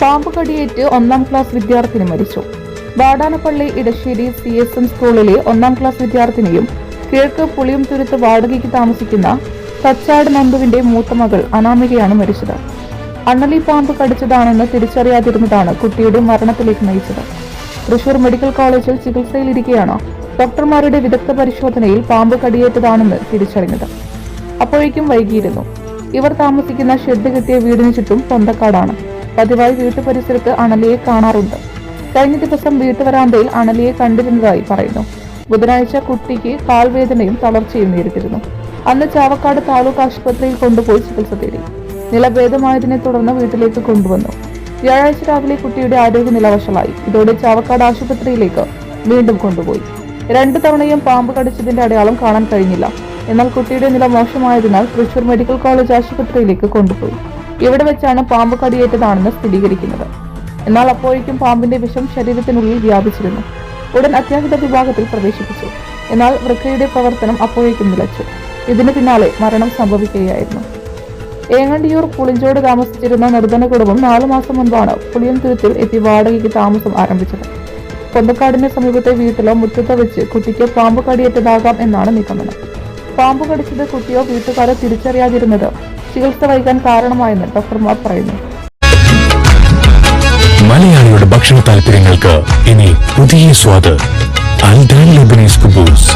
പാമ്പ് കടിയേറ്റ് ഒന്നാം ക്ലാസ് വിദ്യാർത്ഥിനി മരിച്ചു. Vadanappally Edassery C S M സ്കൂളിലെ ഒന്നാം ക്ലാസ് വിദ്യാർത്ഥിനിയും കിഴക്ക് പുളിയംതുരുത്ത് വാടകയ്ക്ക് താമസിക്കുന്ന തച്ചാട് നന്ദുവിന്റെ മൂത്ത മകൾ അനാമികയാണ് മരിച്ചത്. അണ്ണലി പാമ്പ് കടിച്ചതാണെന്ന് തിരിച്ചറിയാതിരുന്നതാണ് കുട്ടിയുടെ മരണത്തിലേക്ക് നയിച്ചത്. തൃശൂർ മെഡിക്കൽ കോളേജിൽ ചികിത്സയിലിരിക്കെയാണ് ഡോക്ടർമാരുടെ വിദഗ്ധ പരിശോധനയിൽ പാമ്പ് കടിയേറ്റതാണെന്ന് തിരിച്ചറിഞ്ഞത്. അപ്പോഴേക്കും വൈകിയിരുന്നു. ഇവർ താമസിക്കുന്ന ഷെഡ് കിട്ടിയ വീടിന് ചുറ്റും പൊന്തക്കാടാണ്. പതിവായി വീട്ടു പരിസരത്ത് അണലിയെ കാണാറുണ്ട്. കഴിഞ്ഞ ദിവസം വീട്ടുവരാന്തയിൽ അണലിയെ കണ്ടിരുന്നതായി പറയുന്നു. ബുധനാഴ്ച കുട്ടിക്ക് കാൽവേദനയും തളർച്ചയും നേരിട്ടിരുന്നു. അന്ന് ചാവക്കാട് താലൂക്ക് ആശുപത്രിയിൽ കൊണ്ടുപോയി ചികിത്സ തേടി. നില ഭേദമായതിനെ തുടർന്ന് വീട്ടിലേക്ക് കൊണ്ടുവന്നു. വ്യാഴാഴ്ച രാവിലെ കുട്ടിയുടെ ആരോഗ്യനില വഷളായി ഇതോടെ ചാവക്കാട് ആശുപത്രിയിലേക്ക് വീണ്ടും കൊണ്ടുപോയി. രണ്ടു തവണയും പാമ്പ് കടിച്ചതിന്റെ അടയാളം കാണാൻ കഴിഞ്ഞില്ല. എന്നാൽ കുട്ടിയുടെ നില മോശമായതിനാൽ തൃശൂർ മെഡിക്കൽ കോളേജ് ആശുപത്രിയിലേക്ക് കൊണ്ടുപോയി. ഇവിടെ വെച്ചാണ് പാമ്പ് കടിയേറ്റതാണെന്ന് സ്ഥിരീകരിക്കുന്നത്. എന്നാൽ അപ്പോഴേക്കും പാമ്പിന്റെ വിഷം ശരീരത്തിനുള്ളിൽ വ്യാപിച്ചിരുന്നു. ഉടൻ അത്യാഹിത വിഭാഗത്തിൽ പ്രവേശിപ്പിച്ചു. എന്നാൽ വൃക്കയുടെ പ്രവർത്തനം അപ്പോഴേക്കും നിലച്ചു. ഇതിന് പിന്നാലെ മരണം സംഭവിക്കുകയായിരുന്നു. ഏങ്ങണ്ടിയൂർ പുളിഞ്ചോട് താമസിച്ചിരുന്ന നിർധന കുടുംബം നാലു മാസം മുൻപാണ് പുളിയംതുരുത്തിൽ എത്തി വാടകയ്ക്ക് താമസം ആരംഭിച്ചത്. പൊന്തക്കാടിന് സമീപത്തെ വീട്ടിലോ മുറ്റത്തോ വെച്ച് കുട്ടിക്ക് പാമ്പ് കടിയേറ്റതാകാം എന്നാണ് നിഗമനം. പാമ്പ് കടിച്ചത് കുട്ടിയോ വീട്ടുകാരോ തിരിച്ചറിയാതിരുന്നത് ചികിത്സ വൈകാൻ കാരണമായെന്ന് ഡോക്ടർമാർ പറയുന്നു. മലയാളിയുടെ ഭക്ഷണ താല്പര്യങ്ങൾക്ക് ഇനി പുതിയ സ്വാദ്. അൽദാൻ ലെബനീസ് കുബൂസ്